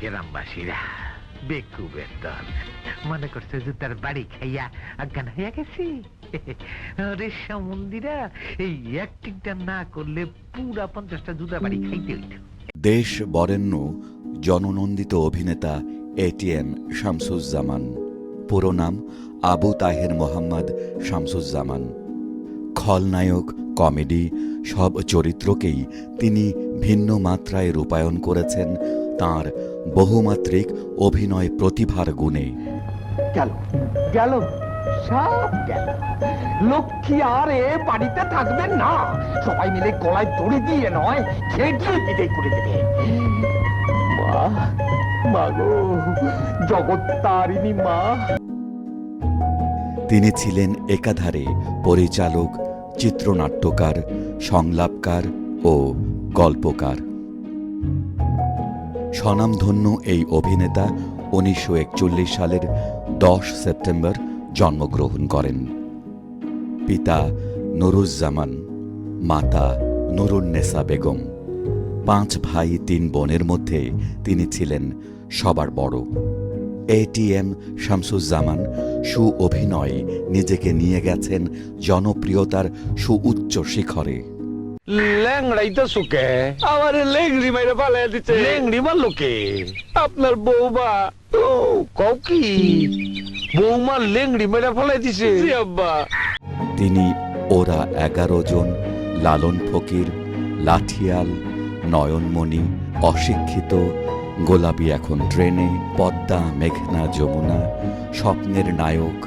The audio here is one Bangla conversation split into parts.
গ্রামবাসীরা বেকুবের দল মনে করছে বাড়ি খাইয়া অজ্ঞান হইয়া গেছি। রেশা মন্দিরা, এই অ্যাক্টিংটা না করলে পুরা পঞ্চাশটা জুতা বাড়ি খাইতে হইত। দেশ বরেণ্য, জননন্দিত অভিনেতা এটিএম শামসুজ্জামান। পুরো নাম আবু তাহের মোহাম্মদ শামসুজ্জামান। খলনায়ক কমেডি, সব চরিত্রকেই তিনি ভিন্ন মাত্রায় রূপায়ণ করেছেন তার বহুমাত্রিক অভিনয় প্রতিভার গুণে। গেল গেল সব গেল। লক্ষ্মী আর এ বাড়িতে থাকবে না। সবাই মিলে গলায় দড়ি দিয়ে নয় খেটিয়ে বিদায় করে দেবে। মা মা গো জগৎ তারিণী মা। তিনি ছিলেন একাধারে পরিচালক চিত্রনাট্যকার সংলাপকার ও গল্পকার। স্বনামধন্য এই অভিনেতা উনিশশো একচল্লিশ সালের দশ সেপ্টেম্বর জন্মগ্রহণ করেন। পিতা নুরুজ্জামান, মাতা নুরুন্নেসা বেগম, পাঁচ ভাই তিন বোনের মধ্যে তিনি ছিলেন সবার বড়। এটিএম শামসুজ্জামান সু অভিনয়ে নিজেকে নিয়ে গেছেন জনপ্রিয়তার সুউচ্চ শিখরে। ল্যাংড়াই তো সুখে আমার লেংড়ি মাইরে পালাই দিচ্ছে লেংড়ি মারলো কে? আপনার বৌমা। ও কও কি? বৌমা লেংড়ি মেরে ফেলাই দিছে। জি আব্বা। তিনি ওরা এগারো জন লালন ফকির লাঠিয়াল নয়নমণি অশিক্ষিত গোলাপি এখন ট্রেনে পদ্মা মেঘনা যমুনা স্বপ্নের নায়ক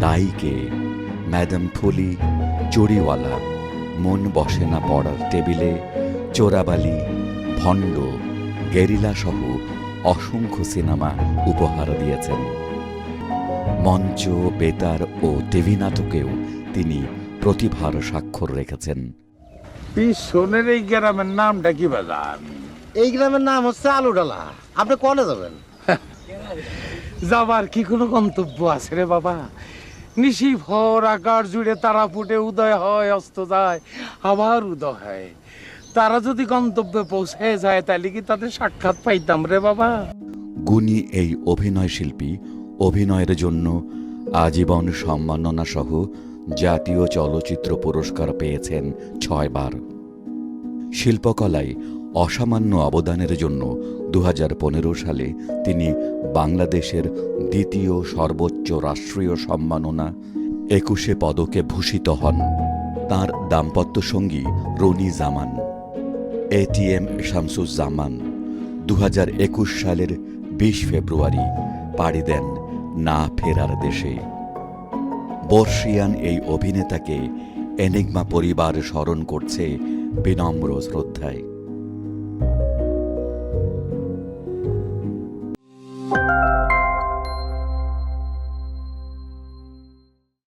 দাইকে ম্যাডাম ফুলি চুরিওয়ালা মন বসে না পড়ার টেবিলে চোরাবালি ভণ্ড গেরিলা সহ অসংখ্য সিনেমা উপহার দিয়েছেন। মঞ্চ বেতার ও টিভি নাটকেও তিনি প্রতিভার স্বাক্ষর রেখেছেন। পিছনের এই গ্রামের নামটা কি বাজান এই গ্রামের নাম হচ্ছে আলুডালা। আপনি কনে যাবেন? যাবার কি কোনো গন্তব্য আছে রে বাবা? নিশি ভর আকার জুড়ে তারা ফুটে, উদয় হয়, অস্ত যায়, আবার উদয় হয়। তারা যদি গন্তব্যে পৌঁছে যায়, তাহলে কি তাদের সাক্ষাৎ পাইতাম রে বাবা? গুণী এই অভিনয় শিল্পী অভিনয়ের জন্য আজীবন সম্মাননা সহ জাতীয় চলচ্চিত্র পুরস্কার পেয়েছেন ছয়বার। শিল্পকলায় অসামান্য অবদানের জন্য দু হাজার পনেরো সালে তিনি বাংলাদেশের দ্বিতীয় সর্বোচ্চ রাষ্ট্রীয় সম্মাননা একুশে পদকে ভূষিত হন। তার দাম্পত্য সঙ্গী রনি জামান এটিএম শামসুজ্জামান দু হাজার একুশ সালের বিশ ফেব্রুয়ারি পাড়ি দেন না ফেরার দেশে। বর্ষিয়ান এই অভিনেতাকে এনিগমা পরিবার স্মরণ করছে বিনম্র শ্রদ্ধায়।